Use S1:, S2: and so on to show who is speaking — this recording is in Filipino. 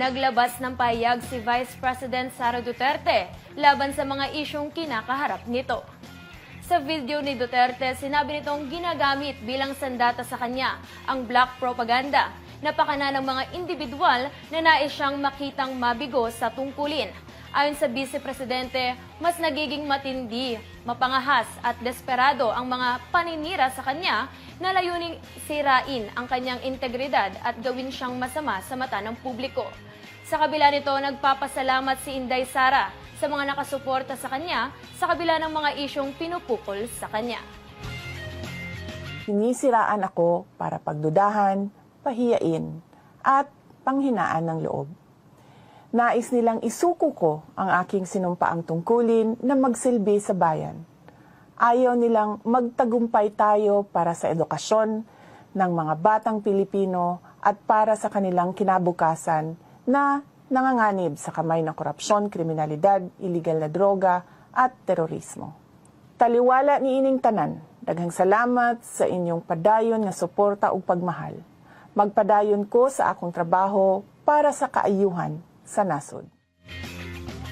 S1: Naglabas ng pahayag si Vice President Sara Duterte laban sa mga isyong kinakaharap nito. Sa video ni Duterte, sinabi nitong ginagamit bilang sandata sa kanya ang black propaganda na pakana ng mga individual na nais siyang makitang mabigo sa tungkulin. Ayon sa Vice Presidente, mas nagiging matindi, mapangahas at desperado ang mga paninira sa kanya na layuning sirain ang kanyang integridad at gawin siyang masama sa mata ng publiko. Sa kabila nito, nagpapasalamat si Inday Sara sa mga nakasuporta sa kanya sa kabila ng mga isyong pinupukol sa kanya.
S2: Sinisiraan ako para pagdudahan, pahiyain, at panghinaan ng loob. Nais nilang isuko ko ang aking sinumpaang tungkulin na magsilbi sa bayan. Ayaw nilang magtagumpay tayo para sa edukasyon ng mga batang Pilipino at para sa kanilang kinabukasan na nanganganib sa kamay ng korupsyon, kriminalidad, iligal na droga at terorismo. Taliwala ni ining tanan, daghang salamat sa inyong padayon nga suporta ug pagmahal. Magpadayon ko sa akong trabaho para sa kaayuhan sa nasod.